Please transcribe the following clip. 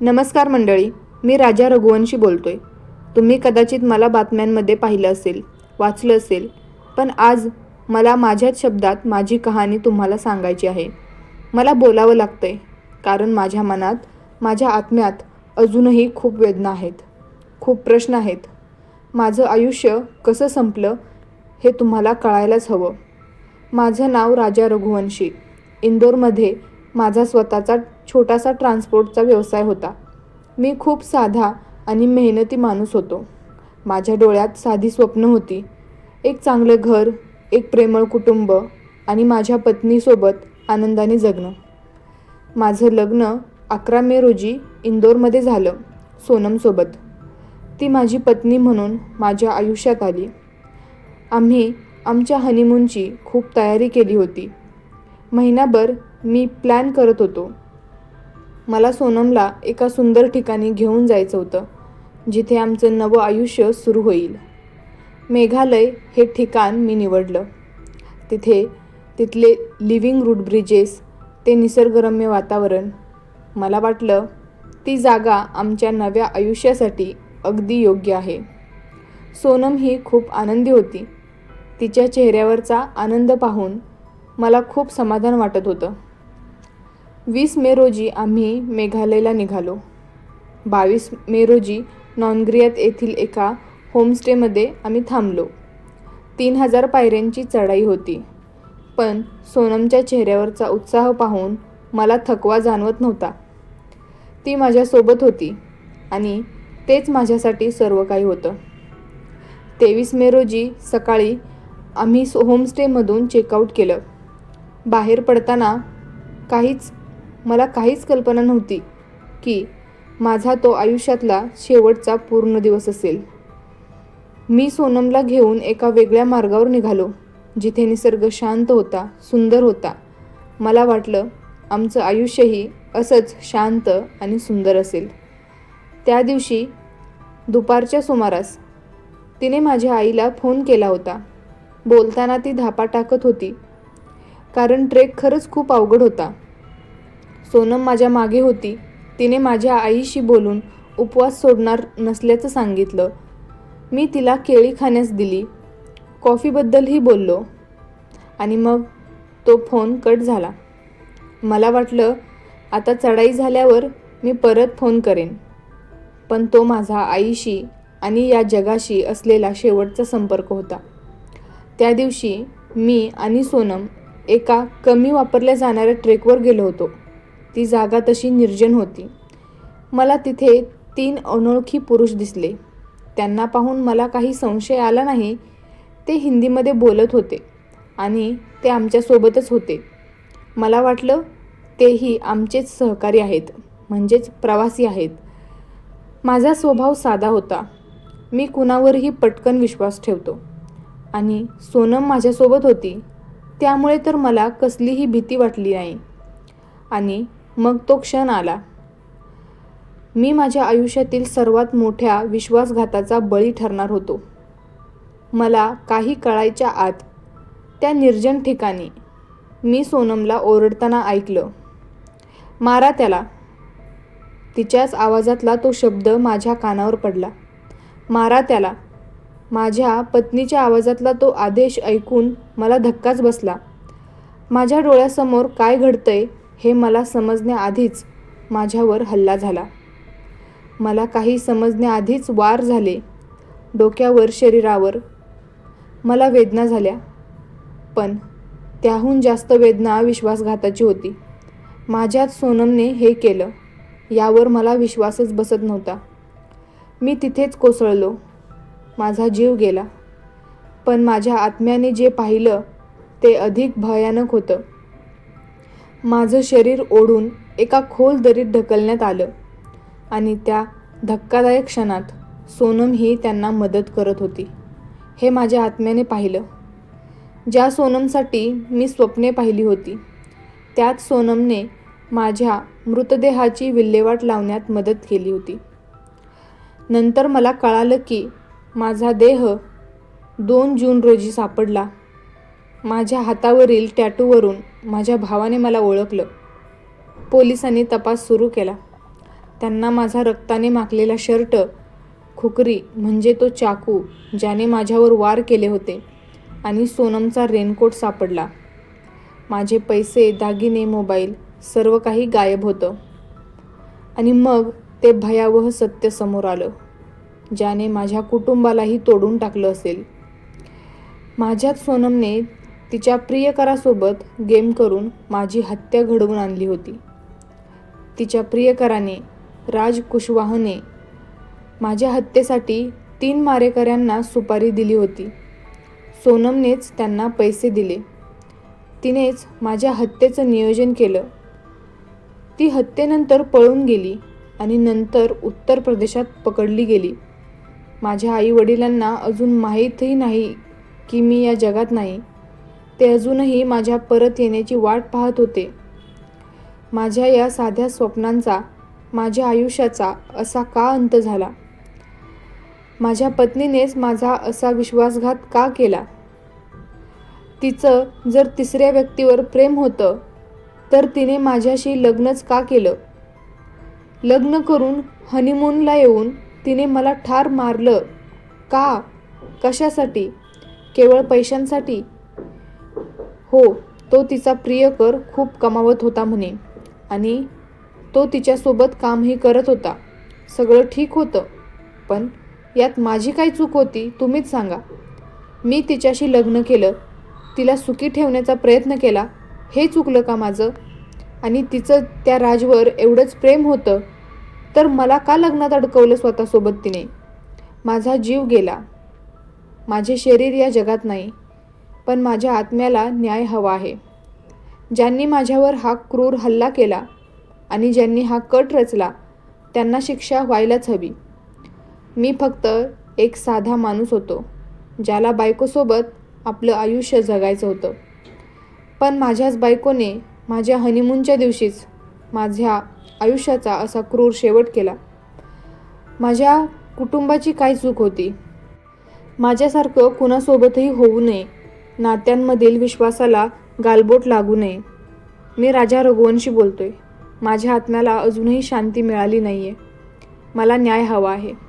नमस्कार मंडळी मी राजा रघुवंशी बोलतोय. तुम्ही कदाचित मला बातम्यांमध्ये पाहिलं असेल वाचलं असेल पण आज मला माझ्याच शब्दात माझी कहाणी तुम्हाला सांगायची आहे. मला बोलावं लागतंय कारण माझ्या मनात माझ्या आत्म्यात अजूनही खूप वेदना आहेत खूप प्रश्न आहेत. माझं आयुष्य कसं संपलं हे तुम्हाला कळायलाच हवं. माझं नाव राजा रघुवंशी. इंदोरमध्ये माझा स्वतःचा छोटासा ट्रान्सपोर्टचा व्यवसाय होता. मी खूप साधा आणि मेहनती माणूस होतो. माझ्या डोळ्यात साधी स्वप्न होती. एक चांगलं घर एक प्रेमळ कुटुंब आणि माझ्या पत्नीसोबत आनंदाने जगणं. माझं लग्न अकरा मे रोजी इंदोरमध्ये झालं सोनमसोबत. ती माझी पत्नी म्हणून माझ्या आयुष्यात आली. आम्ही आमच्या हनीमूनची खूप तयारी केली होती. महिनाभर मी प्लॅन करत होतो. मला सोनमला एका सुंदर ठिकाणी घेऊन जायचं होतं जिथे आमचं नवं आयुष्य सुरू होईल. मेघालय हे ठिकाण मी निवडलं. तिथे तिथले लिव्हिंग रूट ब्रिजेस ते निसर्गरम्य वातावरण मला वाटलं ती जागा आमच्या नव्या आयुष्यासाठी अगदी योग्य आहे. सोनम ही खूप आनंदी होती. तिच्या चेहऱ्यावरचा आनंद पाहून मला खूप समाधान वाटत होतं. वीस मे रोजी आम्ही मेघालयला निघालो. बावीस मे रोजी नॉनग्रियात येथील एका होमस्टेमध्ये आम्ही थांबलो. तीन हजार पायऱ्यांची चढाई होती. पण सोनमच्या चेहऱ्यावरचा उत्साह पाहून मला थकवा जाणवत नव्हता. ती माझ्यासोबत होती आणि तेच माझ्यासाठी सर्व काही होतं. तेवीस मे रोजी सकाळी आम्ही सो होमस्टेमधून चेकआउट केलं. बाहेर पडताना काहीच मला काहीच कल्पना नव्हती की माझा तो आयुष्यातला शेवटचा पूर्ण दिवस असेल. मी सोनमला घेऊन एका वेगळ्या मार्गावर निघालो जिथे निसर्ग शांत होता सुंदर होता. मला वाटलं आमचं आयुष्यही असंच शांत आणि सुंदर असेल. त्या दिवशी दुपारच्या सुमारास तिने माझ्या आईला फोन केला होता. बोलताना ती धापा टाकत होती कारण ट्रेक खरंच खूप अवघड होता. सोनम माझ्या मागे होती. तिने माझ्या आईशी बोलून उपवास सोडणार नसल्याचं सांगितलं. मी तिला केळी खाण्यास दिली. कॉफीबद्दलही बोललो. आणि मग तो फोन कट झाला. मला वाटलं आता चढाई झाल्यावर मी परत फोन करेन. पण तो माझा आईशी आणि या जगाशी असलेला शेवटचा संपर्क होता. त्या दिवशी मी आणि सोनम एका कमी वापरल्या जाणाऱ्या ट्रेकवर गेलो होतो. ती जागा तशी निर्जन होती. मला तिथे तीन अनोळखी पुरुष दिसले. त्यांना पाहून मला काही संशय आला नाही. ते हिंदीमध्ये बोलत होते आणि ते आमच्यासोबतच होते. मला वाटलं तेही आमचेच सहकारी आहेत म्हणजेच प्रवासी आहेत. माझा स्वभाव साधा होता. मी कुणावरही पटकन विश्वास ठेवतो. आणि सोनम माझ्यासोबत होती. त्यामुळे तर मला कसलीही भीती वाटली नाही. आणि मग तो क्षण आला. मी माझ्या आयुष्यातील सर्वात मोठ्या विश्वासघाताचा बळी ठरणार होतो. मला काही कळायच्या आत त्या निर्जन ठिकाणी मी सोनमला ओरडताना ऐकलं. मारा त्याला. तिच्याच आवाजातला तो शब्द माझ्या कानावर पडला. मारा त्याला. माझ्या पत्नीच्या आवाजातला तो आदेश ऐकून मला धक्काच बसला. माझ्या डोळ्यासमोर काय घडतंय हे मला समजण्याआधीच माझ्यावर हल्ला झाला. मला काही समजण्याआधीच वार झाले. डोक्यावर शरीरावर मला वेदना झाल्या. पण त्याहून जास्त वेदना विश्वासघाताची होती. माझ्यात सोनमने हे केलं यावर मला विश्वासच बसत नव्हता. मी तिथेच कोसळलो. माझा जीव गेला. पण माझ्या आत्म्याने जे पाहिलं ते अधिक भयानक होतं. माझं शरीर ओढून एका खोल दरीत ढकलण्यात आलं आणि त्या धक्कादायक क्षणात सोनम ही त्यांना मदत करत होती. हे माझ्या आत्म्याने पाहिलं. ज्या सोनमसाठी मी स्वप्ने पाहिली होती त्याच सोनमने माझ्या मृतदेहाची विल्हेवाट लावण्यात मदत केली होती. नंतर मला कळालं की माझा देह दोन जून रोजी सापडला. माझ्या हातावरील टॅटूवरून माझ्या भावाने मला ओळखलं. पोलिसांनी तपास सुरू केला. त्यांना माझा रक्ताने माखलेला शर्ट खुकरी म्हणजे तो चाकू ज्याने माझ्यावर वार केले होते आणि सोनमचा रेनकोट सापडला. माझे पैसे दागिने मोबाईल सर्व काही गायब होतं. आणि मग ते भयावह सत्य समोर आलं ज्याने माझ्या कुटुंबालाही तोडून टाकलं असेल. माझ्याच सोनमने तिच्या प्रियकरासोबत गेम करून माझी हत्या घडवून आणली होती. तिच्या प्रियकराने राज कुशवाहने माझ्या हत्येसाठी तीन मारेकऱ्यांना सुपारी दिली होती. सोनमनेच त्यांना पैसे दिले. तिनेच माझ्या हत्येचं नियोजन केलं. ती हत्येनंतर पळून गेली आणि नंतर उत्तर प्रदेशात पकडली गेली. माझ्या आईवडिलांना अजून माहीतही नाही की मी या जगात नाही. ते अजूनही माझ्या परत येण्याची वाट पाहत होते. माझ्या या साध्या स्वप्नांचा माझ्या आयुष्याचा असा का अंत झाला? माझ्या पत्नीनेच माझा असा विश्वासघात का केला? तिचं जर तिसऱ्या व्यक्तीवर प्रेम होतं तर तिने माझ्याशी लग्नच का केलं? लग्न करून हनीमूनला येऊन तिने मला ठार मारलं. का? कशासाठी? केवळ पैशांसाठी? हो तो तिचा प्रियकर खूप कमावत होता म्हणे. आणि तो तिच्यासोबत कामही करत होता. सगळं ठीक होतं. पण यात माझी काय चूक होती तुम्हीच सांगा. मी तिच्याशी लग्न केलं. तिला सुखी ठेवण्याचा प्रयत्न केला. हे चुकलं का माझं? आणि तिचं त्या राजवर एवढंच प्रेम होतं तर मला का लग्नात अडकवलं स्वतःसोबत तिने? माझा जीव गेला. माझे शरीर या जगात नाही. पण माझ्या आत्म्याला न्याय हवा आहे. ज्यांनी माझ्यावर हा क्रूर हल्ला केला आणि ज्यांनी हा कट रचला त्यांना शिक्षा व्हायलाच हवी. मी फक्त एक साधा माणूस होतो ज्याला बायकोसोबत आपलं आयुष्य जगायचं होतं. पण माझ्याच बायकोने माझ्या हनीमूनच्या दिवशीच माझ्या आयुष्याचा असा क्रूर शेवट केला. माझ्या कुटुंबाची काय चूक होती? माझ्यासारखं कुणासोबतही होऊ नये नात्यांमधील विश्वासाला गालबोट लागू नये. मी राजा रघुवंशी बोलतोय. माझ्या आत्म्याला अजूनही शांती मिळाली नाही आहे मला न्याय हवा आहे.